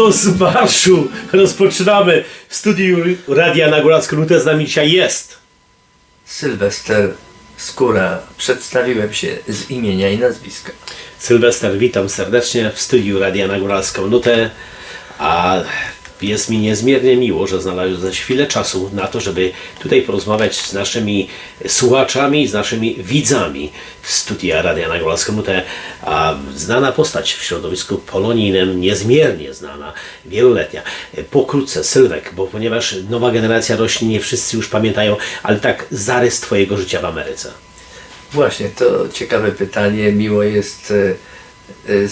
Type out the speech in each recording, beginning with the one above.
Prosto z marszu rozpoczynamy w studiu Radia na Góracką Nutę. Z nami dzisiaj jest Sylwester Skóra. Przedstawiłem się z imienia i nazwiska. Sylwester. Witam serdecznie w studiu Radia na Góralską Nutę. A jest mi niezmiernie miło, że znalazłeś chwilę czasu na to, żeby tutaj porozmawiać z naszymi słuchaczami, z naszymi widzami studia Radia na Góralską Nutę. A znana postać w środowisku polonijnym, niezmiernie znana, wieloletnia. Pokrótce, Sylwek, bo ponieważ nowa generacja rośnie, nie wszyscy już pamiętają, ale tak zarys Twojego życia w Ameryce. Właśnie, to ciekawe pytanie. Miło jest e, e, e,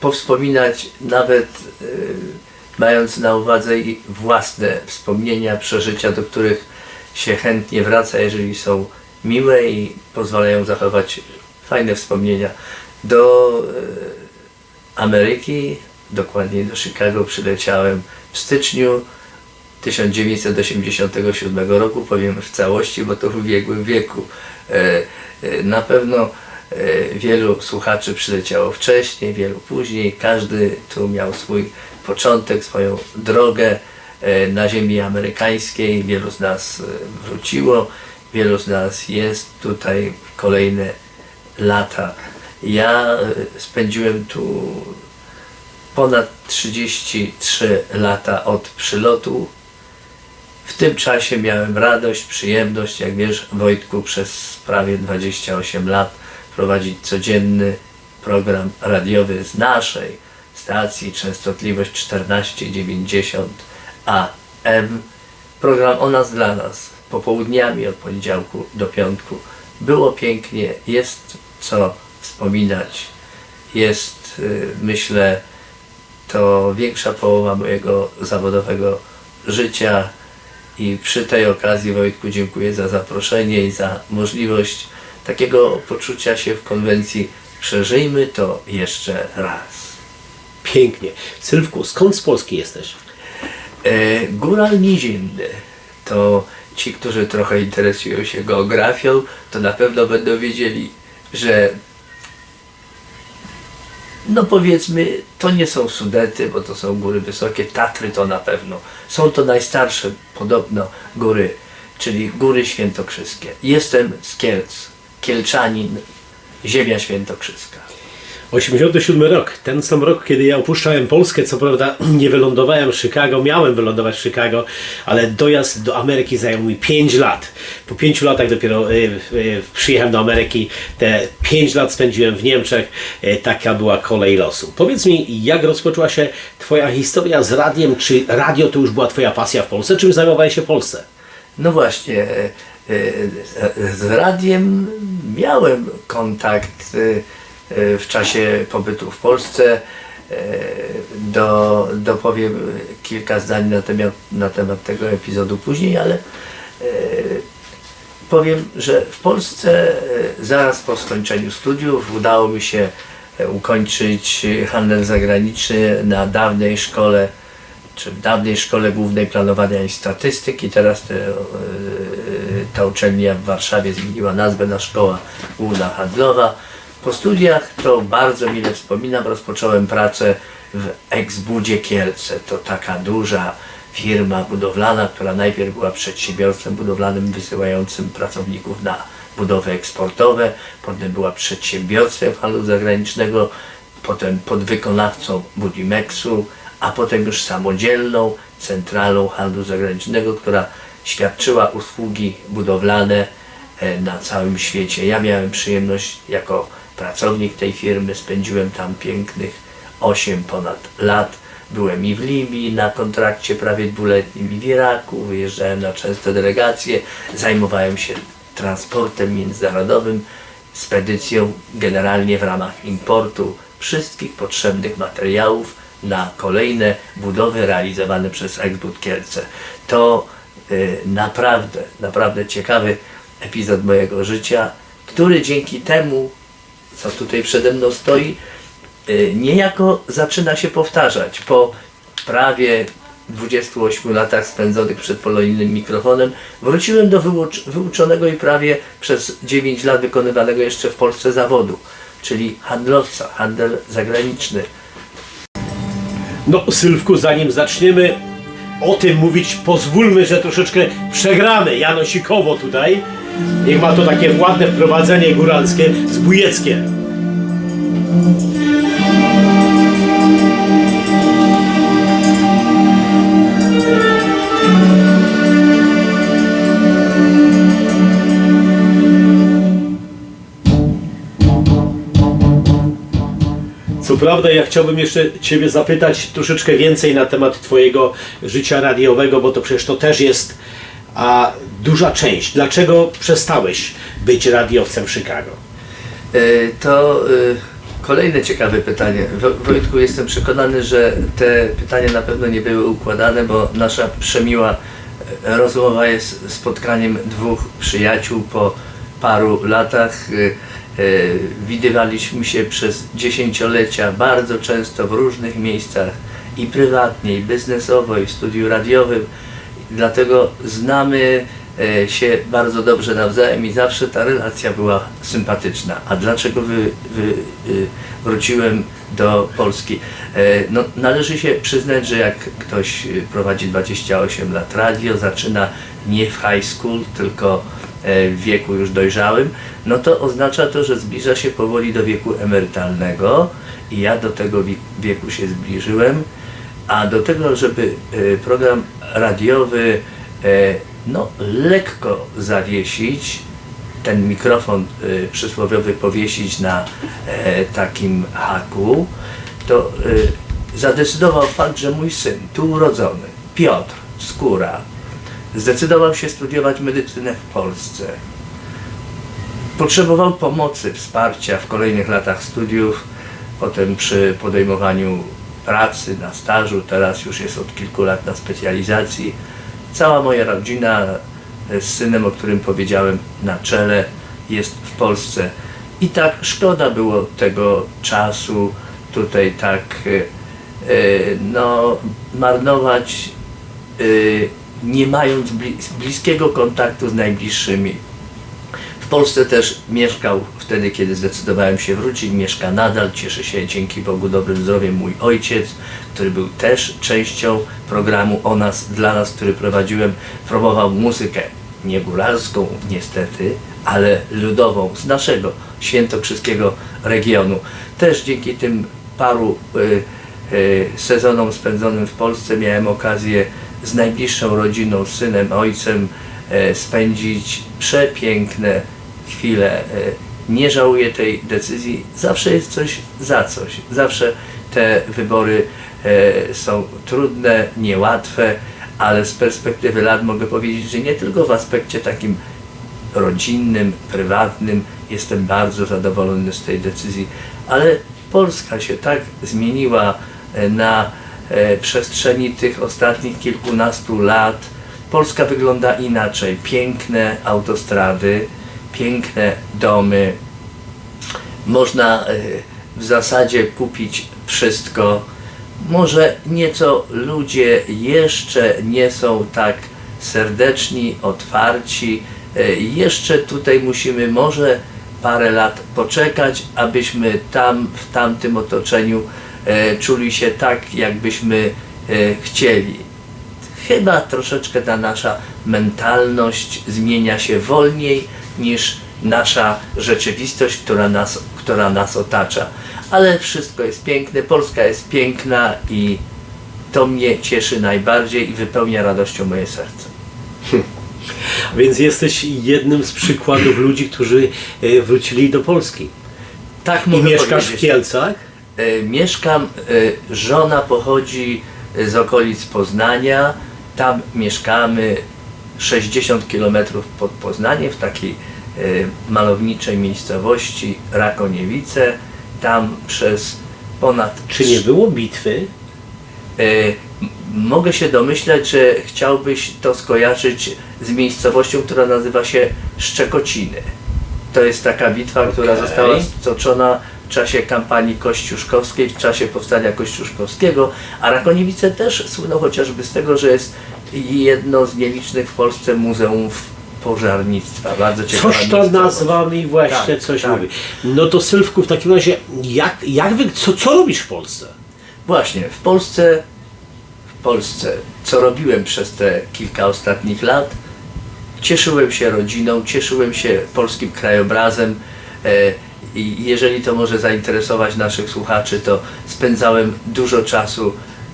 powspominać, nawet mając na uwadze i własne wspomnienia, przeżycia, do których się chętnie wraca, jeżeli są miłe i pozwalają zachować fajne wspomnienia. Do e, Ameryki, dokładniej do Chicago, przyleciałem w styczniu 1987 roku, powiem w całości, bo to w ubiegłym wieku. E, e, Na pewno wielu słuchaczy przyleciało wcześniej, wielu później. Każdy tu miał swój początek, swoją drogę e, na ziemi amerykańskiej. Wielu z nas e, wróciło, wielu z nas jest tutaj kolejne lata. Ja e, spędziłem tu ponad 33 lata od przylotu. W tym czasie miałem radość, przyjemność, jak wiesz, Wojtku, przez prawie 28 lat prowadzić codzienny program radiowy z naszej stacji, częstotliwość 1490 AM. Program o nas dla nas, popołudniami od poniedziałku do piątku. Było pięknie, jest co wspominać. Jest, y, myślę, to większa połowa mojego zawodowego życia i przy tej okazji Wojtku dziękuję za zaproszenie i za możliwość takiego poczucia się w konwencji przeżyjmy to jeszcze raz. Pięknie. Sylwku, skąd z Polski jesteś? E, Góral Nizin to ci, którzy trochę interesują się geografią, to na pewno będą wiedzieli, że no powiedzmy, to nie są Sudety, bo to są góry wysokie, Tatry to na pewno. Są to najstarsze podobno góry, czyli góry świętokrzyskie. Jestem z Kielc, Kielczanin, ziemia świętokrzyska. 87 rok, ten sam rok, kiedy ja opuszczałem Polskę, co prawda nie wylądowałem w Chicago, miałem wylądować w Chicago, ale dojazd do Ameryki zajął mi 5 lat. Po 5 latach dopiero y, y, przyjechałem do Ameryki, te 5 lat spędziłem w Niemczech, y, taka była kolej losu. Powiedz mi, jak rozpoczęła się Twoja historia z radiem, czy radio to już była Twoja pasja w Polsce, czym zajmowałeś się w Polsce? No właśnie, z radiem miałem kontakt e, e, w czasie pobytu w Polsce. E, Do, dopowiem kilka zdań na temat, na temat tego epizodu później, ale powiem, że w Polsce zaraz po skończeniu studiów udało mi się ukończyć handel zagraniczny na dawnej szkole czy w dawnej Szkole Głównej Planowania i Statystyki. Teraz te, ta uczelnia w Warszawie zmieniła nazwę na Szkoła Główna Handlowa. Po studiach to bardzo mile wspominam, rozpocząłem pracę w Exbudzie Kielce. To taka duża firma budowlana, która najpierw była przedsiębiorstwem budowlanym wysyłającym pracowników na budowy eksportowe, potem była przedsiębiorstwem handlu zagranicznego, potem podwykonawcą Budimexu, a potem już samodzielną centralą handlu zagranicznego, która świadczyła usługi budowlane e, na całym świecie. Ja miałem przyjemność jako pracownik tej firmy, spędziłem tam pięknych 8 ponad lat. Byłem i w Libii na kontrakcie prawie dwuletnim, i w Iraku, wyjeżdżałem na częste delegacje, zajmowałem się transportem międzynarodowym, spedycją generalnie w ramach importu wszystkich potrzebnych materiałów na kolejne budowy realizowane przez Exbud Kielce. To naprawdę, naprawdę ciekawy epizod mojego życia, który dzięki temu, co tutaj przede mną stoi, y, niejako zaczyna się powtarzać. Po prawie 28 latach spędzonych przed polonijnym mikrofonem wróciłem do wyucz- wyuczonego i prawie przez 9 lat wykonywanego jeszcze w Polsce zawodu, czyli handlowca, handel zagraniczny. No, Sylwku, zanim zaczniemy o tym mówić, pozwólmy, że troszeczkę przegramy Janosikowo tutaj. Niech ma to takie ładne wprowadzenie góralskie, zbójeckie. Prawda, ja chciałbym jeszcze Ciebie zapytać troszeczkę więcej na temat Twojego życia radiowego, bo to przecież to też jest a, duża część. Dlaczego przestałeś być radiowcem w Chicago? E, To e, kolejne ciekawe pytanie. Wo- Wojtku, jestem przekonany, że te pytania na pewno nie były układane, bo nasza przemiła e, rozmowa jest spotkaniem dwóch przyjaciół po paru latach. Widywaliśmy się przez dziesięciolecia bardzo często w różnych miejscach i prywatnie, i biznesowo, i w studiu radiowym. Dlatego znamy e, się bardzo dobrze nawzajem i zawsze ta relacja była sympatyczna. A dlaczego wy, wy, y, wróciłem do Polski? E, No, należy się przyznać, że jak ktoś prowadzi 28 lat radio, zaczyna nie w high school, tylko e, wieku już dojrzałym, no to oznacza to, że zbliża się powoli do wieku emerytalnego i ja do tego wi- wieku się zbliżyłem. A do tego, żeby e, program radiowy e, no, lekko zawiesić, ten mikrofon e, przysłowiowy powiesić na e, takim haku, to e, zadecydował fakt, że mój syn, tu urodzony, Piotr Skóra, zdecydował się studiować medycynę w Polsce. Potrzebował pomocy, wsparcia w kolejnych latach studiów, potem przy podejmowaniu pracy na stażu, teraz już jest od kilku lat na specjalizacji. Cała moja rodzina e, z synem, o którym powiedziałem na czele, jest w Polsce. I tak szkoda było tego czasu tutaj tak e, e, no, marnować, nie mając bli- bliskiego kontaktu z najbliższymi. W Polsce też mieszkał wtedy, kiedy zdecydowałem się wrócić. Mieszka nadal, cieszy się dzięki Bogu dobrym zdrowiem mój ojciec, który był też częścią programu o nas, dla nas, który prowadziłem. Promował muzykę nie góralską niestety, ale ludową z naszego świętokrzyskiego regionu. Też dzięki tym paru y, y, sezonom spędzonym w Polsce miałem okazję z najbliższą rodziną, synem, ojcem e, spędzić przepiękne chwile. E, Nie żałuję tej decyzji. Zawsze jest coś za coś. Zawsze te wybory e, są trudne, niełatwe, ale z perspektywy lat mogę powiedzieć, że nie tylko w aspekcie takim rodzinnym, prywatnym jestem bardzo zadowolony z tej decyzji, ale Polska się tak zmieniła na przestrzeni tych ostatnich kilkunastu lat. Polska wygląda inaczej. Piękne autostrady, piękne domy. Można e, w zasadzie kupić wszystko. Może nieco ludzie jeszcze nie są tak serdeczni, otwarci. E, Jeszcze tutaj musimy może parę lat poczekać, abyśmy tam, w tamtym otoczeniu e, czuli się tak, jakbyśmy e, chcieli. Chyba troszeczkę ta nasza mentalność zmienia się wolniej niż nasza rzeczywistość, która nas, która nas otacza. Ale wszystko jest piękne, Polska jest piękna i to mnie cieszy najbardziej i wypełnia radością moje serce. Więc jesteś jednym z przykładów ludzi, którzy e, wrócili do Polski. Tak I mieszkasz w powiedzieć. Kielcach? E, Mieszkam, e, żona pochodzi e, z okolic Poznania, tam mieszkamy 60 km pod Poznaniem, w takiej malowniczej miejscowości Rakoniewice. Tam przez ponad Czy nie było bitwy? Mogę się domyślać, że chciałbyś to skojarzyć z miejscowością, która nazywa się Szczekociny. To jest taka bitwa, która Okej. została stoczona w czasie kampanii kościuszkowskiej, w czasie powstania kościuszkowskiego, a Rakoniewice też słyną chociażby z tego, że jest jedno z nielicznych w Polsce muzeów pożarnictwa. Bardzo ciekawa Coś ta miejscowość. nazwa mi właśnie Tak, coś tak. mówi. No to Sylwku, w takim razie, jak, jak wy, co, co robisz w Polsce? właśnie w Polsce, w Polsce, co robiłem przez te kilka ostatnich lat, cieszyłem się rodziną, cieszyłem się polskim krajobrazem. E, I jeżeli to może zainteresować naszych słuchaczy, to spędzałem dużo czasu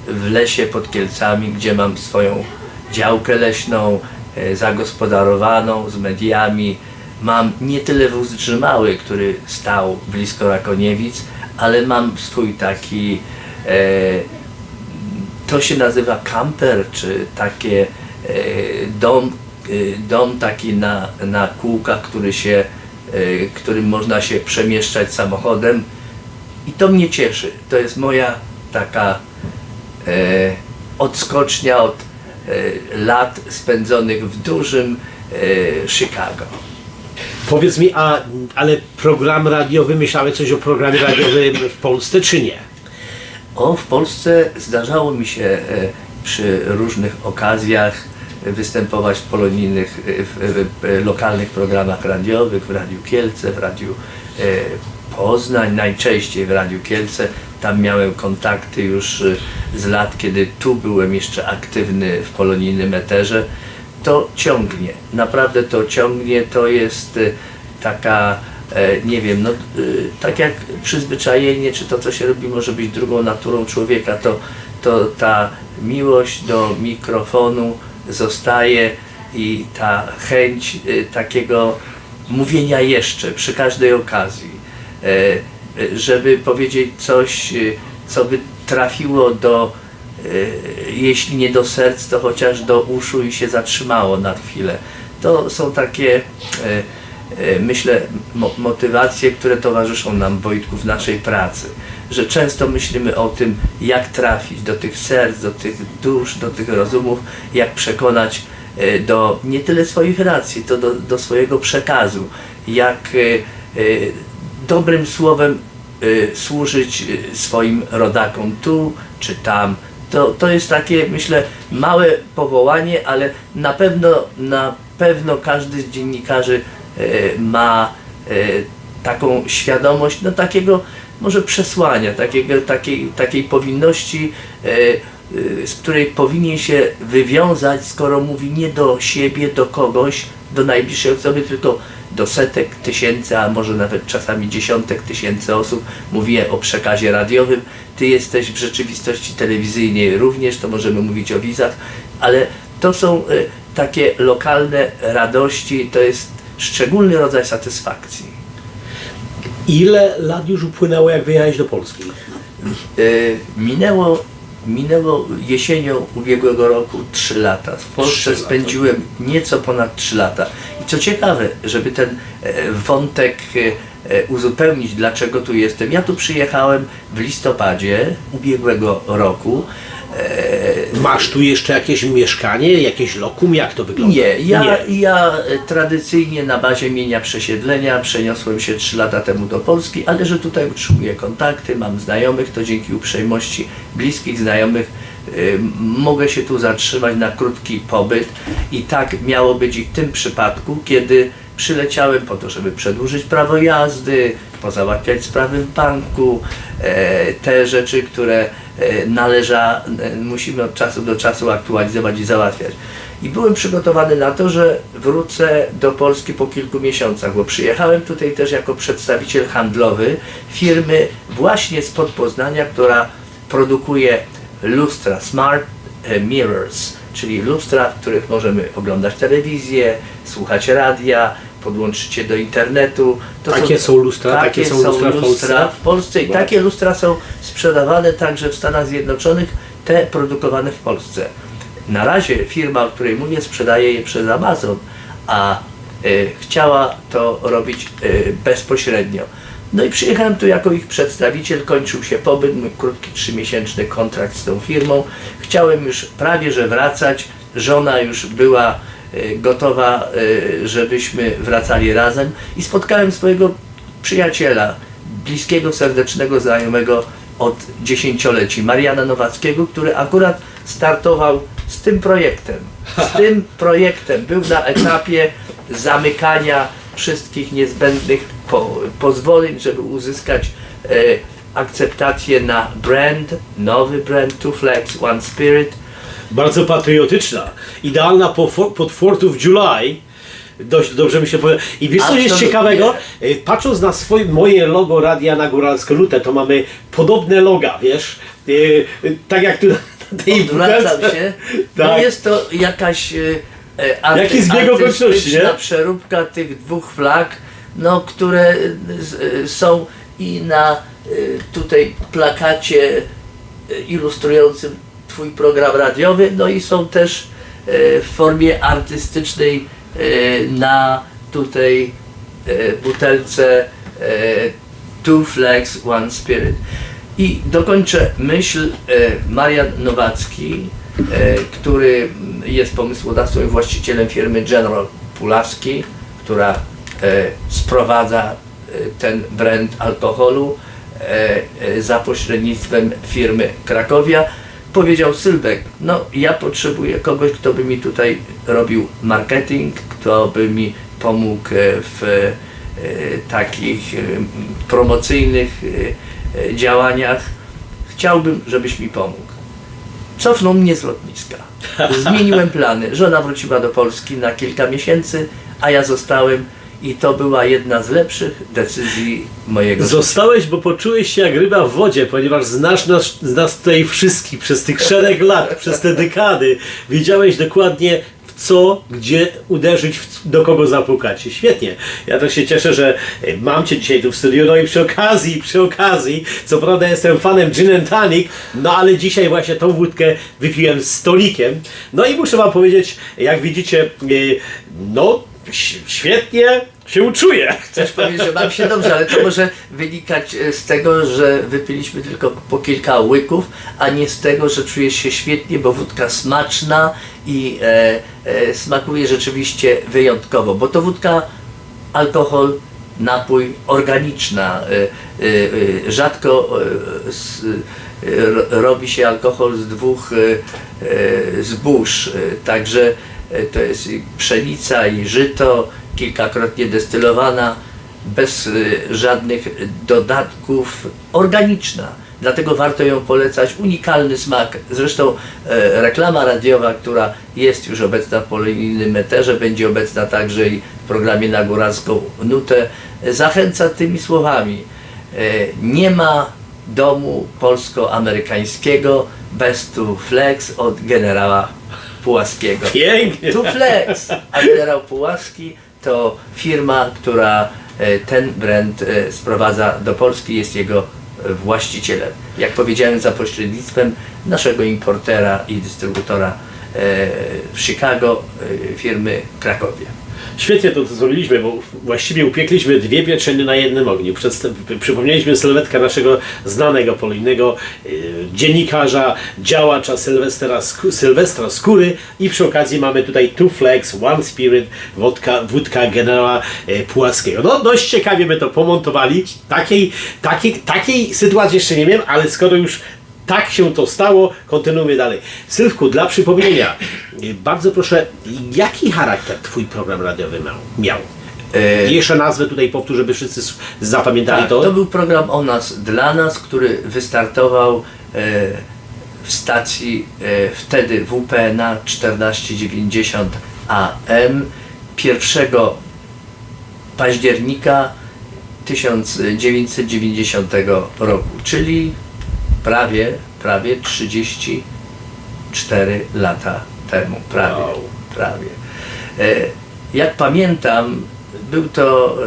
w lesie pod Kielcami, gdzie mam swoją działkę leśną, e, zagospodarowaną z mediami. Mam nie tyle wóz drzymały, który stał blisko Rakoniewic, ale mam swój taki e, to się nazywa camper, czy takie e, dom, e, dom taki na, na kółkach, który się, którym można się przemieszczać samochodem i to mnie cieszy. To jest moja taka e, odskocznia od e, lat spędzonych w dużym Chicago. Powiedz mi, a, ale program radiowy, myślałeś coś o programie radiowym w Polsce, czy nie? O, w Polsce zdarzało mi się przy różnych okazjach występować w polonijnych, w, w, lokalnych programach radiowych, w Radiu Kielce, w Radiu e, Poznań, najczęściej w Radiu Kielce. Tam miałem kontakty już e, z lat, kiedy tu byłem jeszcze aktywny w polonijnym eterze. To ciągnie, naprawdę to ciągnie, to jest e, taka nie wiem, no tak jak przyzwyczajenie, czy to co się robi może być drugą naturą człowieka, to, to ta miłość do mikrofonu zostaje i ta chęć e, takiego mówienia jeszcze przy każdej okazji, e, żeby powiedzieć coś, e, co by trafiło do, jeśli nie do serc, to chociaż do uszu i się zatrzymało na chwilę. To są takie myślę, mo- motywacje, które towarzyszą nam, Wojtku, w naszej pracy. Że często myślimy o tym, jak trafić do tych serc, do tych dusz, do tych rozumów, jak przekonać e, do nie tyle swoich racji, to do, do swojego przekazu, jak e, e, dobrym słowem służyć swoim rodakom tu czy tam. To, to jest takie, myślę, małe powołanie, ale na pewno, na pewno każdy z dziennikarzy ma taką świadomość, no takiego może przesłania, takiego, takiej, takiej powinności, e, e, z której powinien się wywiązać, skoro mówi nie do siebie, do kogoś, do najbliższej osoby, tylko do setek tysięcy, a może nawet czasami dziesiątek tysięcy osób. Mówię o przekazie radiowym. Ty jesteś w rzeczywistości telewizyjnej również, to możemy mówić o wizach, ale to są e, takie lokalne radości, to jest szczególny rodzaj satysfakcji. Ile lat już upłynęło, jak wyjechałeś do Polski? E, minęło, minęło jesienią ubiegłego roku 3 lata. W Polsce lata. spędziłem nieco ponad 3 lata. I co ciekawe, żeby ten e, wątek e, e, uzupełnić, dlaczego tu jestem. Ja tu przyjechałem w listopadzie ubiegłego roku. E, Masz tu jeszcze jakieś mieszkanie, jakieś lokum? Jak to wygląda? Nie, ja, ja e, tradycyjnie na bazie mienia przesiedlenia przeniosłem się 3 lata temu do Polski, ale że tutaj utrzymuję kontakty, mam znajomych, to dzięki uprzejmości bliskich znajomych y, mogę się tu zatrzymać na krótki pobyt i tak miało być i w tym przypadku, kiedy przyleciałem po to, żeby przedłużyć prawo jazdy, pozałatwiać sprawy w banku, e, te rzeczy, które e, należa, e, musimy od czasu do czasu aktualizować i załatwiać. I byłem przygotowany na to, że wrócę do Polski po kilku miesiącach, bo przyjechałem tutaj też jako przedstawiciel handlowy firmy właśnie spod Poznania, która produkuje lustra, smart mirrors, czyli lustra, w których możemy oglądać telewizję, słuchać radia, podłączyć się do internetu. To Takie są lustra? Takie są lustra w Polsce? w Polsce i takie lustra są sprzedawane także w Stanach Zjednoczonych, te produkowane w Polsce. Na razie firma, o której mówię, sprzedaje je przez Amazon, a y, chciała to robić y, bezpośrednio. No i przyjechałem tu jako ich przedstawiciel, kończył się pobyt, mój krótki trzymiesięczny kontrakt z tą firmą. Chciałem już prawie że wracać, żona już była y, gotowa, y, żebyśmy wracali razem. I spotkałem swojego przyjaciela, bliskiego, serdecznego znajomego od dziesięcioleci, Mariana Nowackiego, który akurat startował z tym projektem. Z tym projektem. Był na etapie zamykania wszystkich niezbędnych po, pozwoleń, żeby uzyskać e, akceptację na brand, nowy brand Two Flags, One Spirit. Bardzo patriotyczna. Idealna po, pod 4th of July. Dość dobrze mi się powie. I wiesz co jest ciekawego? Y, Patrząc na swoje, moje logo Radia na Góralską Lutę, to mamy podobne loga, wiesz? Y, tak jak tu na tej Odwracam się. No Tak. jest to jakaś e, e, arty, Jaki zbieg okoliczności, nie? przeróbka tych dwóch flag, no, które e, z- e, są i na tutaj plakacie ilustrującym Twój program radiowy, no i są też w formie artystycznej na tutaj butelce Two Flags, One Spirit. I dokończę myśl. Marian Nowacki, który jest pomysłodawcą i właścicielem firmy General Pulaski, która e, sprowadza e, ten brand alkoholu e, e, za pośrednictwem firmy Krakowia, powiedział Sylwek, no ja potrzebuję kogoś, kto by mi tutaj robił marketing, kto by mi pomógł e, w e, takich e, promocyjnych e, e, działaniach. Chciałbym, żebyś mi pomógł. Cofnął mnie z lotniska. Zmieniłem plany. Żona wróciła do Polski na kilka miesięcy, a ja zostałem i to była jedna z lepszych decyzji mojego życia. Zostałeś, bo poczułeś się jak ryba w wodzie, ponieważ znasz nas, nas tutaj wszystkich przez tych szereg lat, przez te dekady. Wiedziałeś dokładnie co, gdzie uderzyć, do kogo zapukać. Świetnie. Ja też się cieszę, że e, mam Cię dzisiaj tu w studiu. No i przy okazji, przy okazji, co prawda jestem fanem gin and tonic, no ale dzisiaj właśnie tą wódkę wypiłem stolikiem. No i muszę Wam powiedzieć, jak widzicie, e, no świetnie się czuję. Chcesz powiedzieć, że mam się dobrze, ale to może wynikać e, z tego, że wypiliśmy tylko po kilka łyków, a nie z tego, że czujesz się świetnie, bo wódka smaczna i e, e, smakuje rzeczywiście wyjątkowo, bo to wódka, alkohol, napój organiczna. E, e, e, rzadko e, e, ro- robi się alkohol z dwóch zbóż, także to jest pszenica i żyto, kilkakrotnie destylowana, bez e, żadnych dodatków, organiczna. Dlatego warto ją polecać. Unikalny smak. Zresztą e, reklama radiowa, która jest już obecna w polonijnym eterze, będzie obecna także i w programie na Góralską Nutę, zachęca tymi słowami. E, nie ma domu polsko-amerykańskiego bez tu flex od generała Pułaskiego. Pięknie. Tu Flex, a generał Pułaski to firma, która e, ten brand e, sprowadza do Polski, jest jego e, właścicielem. Jak powiedziałem, za pośrednictwem naszego importera i dystrybutora w Chicago, firmy Krakowie. Świetnie to, to zrobiliśmy, bo właściwie upiekliśmy dwie pieczenie na jednym ogniu. Przedstaw- przypomnieliśmy sylwetkę naszego znanego polonijnego y, dziennikarza, działacza Sylwestra, Sku- Sylwestra Skóry i przy okazji mamy tutaj Two Flags, One Spirit, wodka, wódka generała y, Pułaskiego. No dość ciekawie my to pomontowali. Takiej, takiej, takiej sytuacji jeszcze nie miałem, ale skoro już tak się to stało, kontynuujmy dalej. Sylwku, dla przypomnienia, bardzo proszę, jaki charakter Twój program radiowy miał? E, Jeszcze nazwę tutaj powtórzę, żeby wszyscy zapamiętali Tak, to. to był program o nas, dla nas, który wystartował e, w stacji e, wtedy WPNA 1490 AM 1 października 1990 roku, czyli prawie, prawie 34 lata temu, prawie, Wow. prawie. E, Jak pamiętam, był to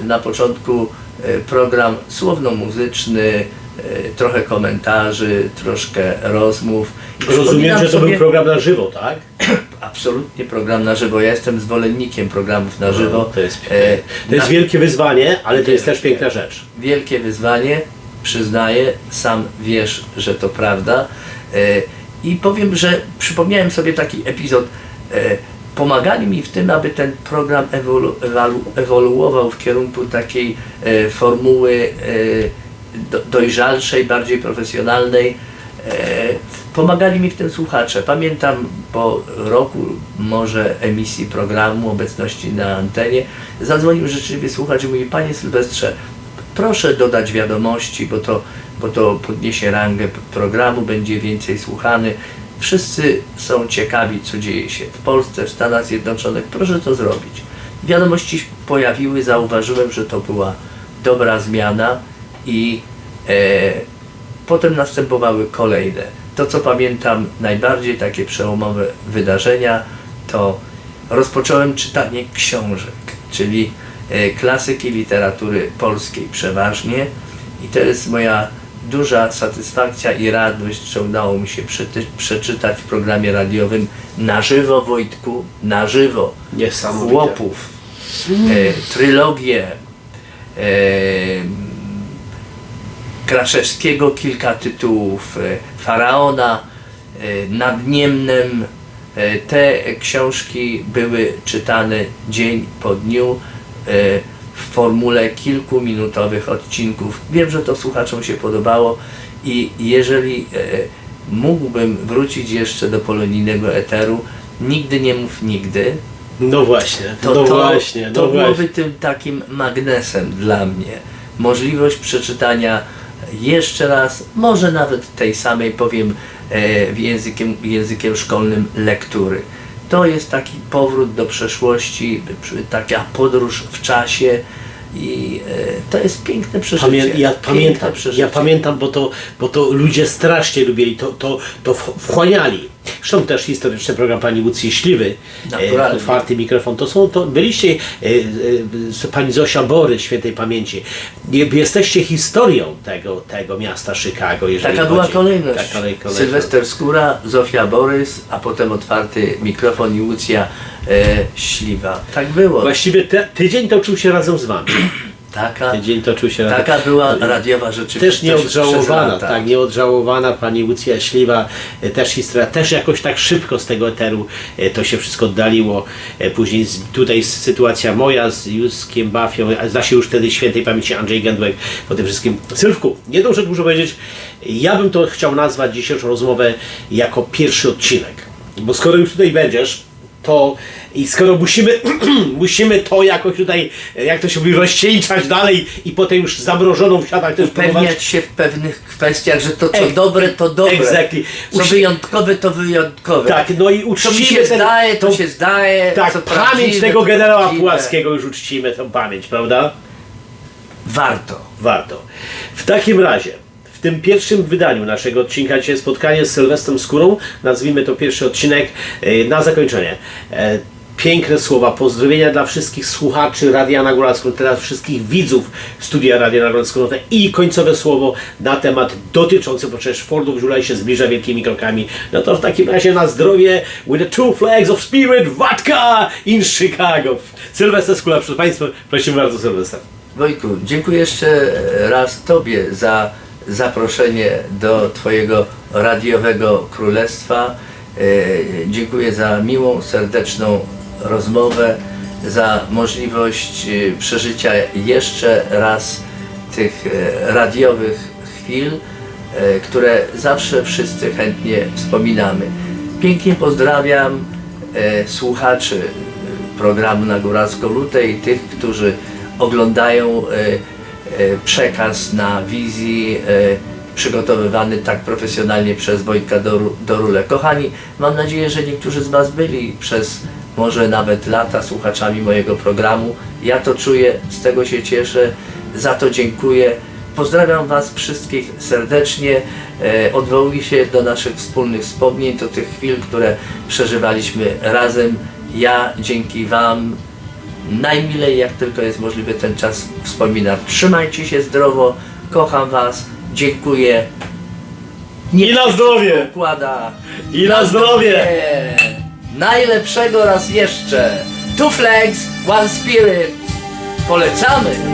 e, na początku e, program słowno-muzyczny, trochę komentarzy, troszkę rozmów. Rozumiem, że to sobie- był program na żywo, tak? Absolutnie program na żywo. Ja jestem zwolennikiem programów na żywo. No, To jest, to jest na- wielkie wyzwanie, ale to jest też piękna rzecz. wielkie wyzwanie, przyznaję, sam wiesz, że to prawda. E, I powiem, że przypomniałem sobie taki epizod. E, Pomagali mi w tym, aby ten program ewolu, ewoluował w kierunku takiej e, formuły do, dojrzalszej, bardziej profesjonalnej. Pomagali mi w tym słuchacze. Pamiętam po roku może emisji programu, obecności na antenie, zadzwonił rzeczywiście słuchacz i mówi, Panie Sylwestrze, proszę dodać wiadomości, bo to bo to podniesie rangę programu, będzie więcej słuchany. Wszyscy są ciekawi, co dzieje się w Polsce, w Stanach Zjednoczonych. Proszę to zrobić. Wiadomości pojawiły, zauważyłem, że to była dobra zmiana i e, potem następowały kolejne. To, co pamiętam najbardziej, takie przełomowe wydarzenia, to rozpocząłem czytanie książek, czyli klasyki literatury polskiej przeważnie. I to jest moja duża satysfakcja i radość, że udało mi się przeczytać w programie radiowym na żywo Wojtku, na żywo. Chłopów, e, trylogię e, Kraszewskiego kilka tytułów, e, Faraona, e, Nad Niemnem. E, Te książki były czytane dzień po dniu. e, w formule kilkuminutowych odcinków. Wiem, że to słuchaczom się podobało i jeżeli e, mógłbym wrócić jeszcze do polonijnego eteru, nigdy nie mów nigdy, No właśnie, to, no to, właśnie, no to byłoby właśnie. tym takim magnesem dla mnie. Możliwość przeczytania jeszcze raz, może nawet tej samej, powiem e, w językiem, językiem szkolnym, lektury. To jest taki powrót do przeszłości, taka podróż w czasie i e, to jest piękne przeżycie. Pamię ja Piękne pamiętam, przeżycie. ja pamiętam, bo to, bo to ludzie strasznie lubili, to, to, to wchłaniali. Zresztą też historyczny program pani Łucji Śliwy, e, Naturalnie. otwarty mikrofon, to są, to byliście, e, e, pani Zosia Bory, świętej pamięci. Jesteście historią tego, tego miasta Chicago, jeżeli Taka była chodzi- kolejność. Taka kolej- kolejność. Sylwester Skóra, Zofia Borys, a potem otwarty mikrofon i Łucja e, Śliwa. Tak było. Właściwie te, tydzień toczył się razem z wami. Taka, Tydzień toczył się taka była radiowa rzeczywistość. Też nieodżałowana, tak, nieodżałowana pani Łucja Śliwa, e, też historia, też jakoś tak szybko z tego eteru e, to się wszystko oddaliło. E, Później z, tutaj sytuacja moja z Józkiem Bafią, się już wtedy świętej pamięci Andrzej Gędłek po tym wszystkim. Sylwku, nie dobrze muszę powiedzieć, ja bym to chciał nazwać dzisiejszą rozmowę jako pierwszy odcinek. Bo skoro już tutaj będziesz, to i skoro musimy, musimy to jakoś tutaj, jak to się mówi, rozcieńczać dalej i potem już zamrożoną wsiadać też próbować Upewniać się w pewnych kwestiach, że to co dobre, to dobre. exactly. Co Uczy- wyjątkowe, to wyjątkowe. Tak, no i Co mi uczcimy się ten, zdaje, to tą- się zdaje. Tak, pamięć tego to generała. Puławskiego już uczcimy tą pamięć, prawda? Warto. Warto. W takim razie, w tym pierwszym wydaniu naszego odcinka dzisiaj spotkanie z Sylwestrem Skórą, nazwijmy to pierwszy odcinek, e, na zakończenie. E, Piękne słowa, pozdrowienia dla wszystkich słuchaczy Radia na Góralską, teraz wszystkich widzów studia Radia na Góralską i końcowe słowo na temat dotyczący, bo przecież Fordów Żulaj się zbliża wielkimi krokami. No to w takim razie na zdrowie with the two flags of spirit, Watka in Chicago. Sylwester Skóra, proszę Państwa, prosimy bardzo Sylwester. Wojku, dziękuję jeszcze raz Tobie za zaproszenie do Twojego radiowego królestwa. E, Dziękuję za miłą, serdeczną rozmowę, za możliwość e, przeżycia jeszcze raz tych e, radiowych chwil, które zawsze wszyscy chętnie wspominamy. Pięknie pozdrawiam słuchaczy programu na Góralską i tych, którzy oglądają przekaz na wizji e, przygotowywany tak profesjonalnie przez Wojtka Doru, Dorule. Kochani, mam nadzieję, że niektórzy z Was byli przez może nawet lata słuchaczami mojego programu. Ja to czuję, z tego się cieszę, za to dziękuję. Pozdrawiam Was wszystkich serdecznie. E, odwołuję się do naszych wspólnych wspomnień, do tych chwil, które przeżywaliśmy razem. Ja dzięki Wam najmilej jak tylko jest możliwy ten czas wspominam. Trzymajcie się zdrowo, kocham Was, dziękuję. I na zdrowie! Układa. I na zdrowie! Najlepszego raz jeszcze. Two flags, one spirit. Polecamy!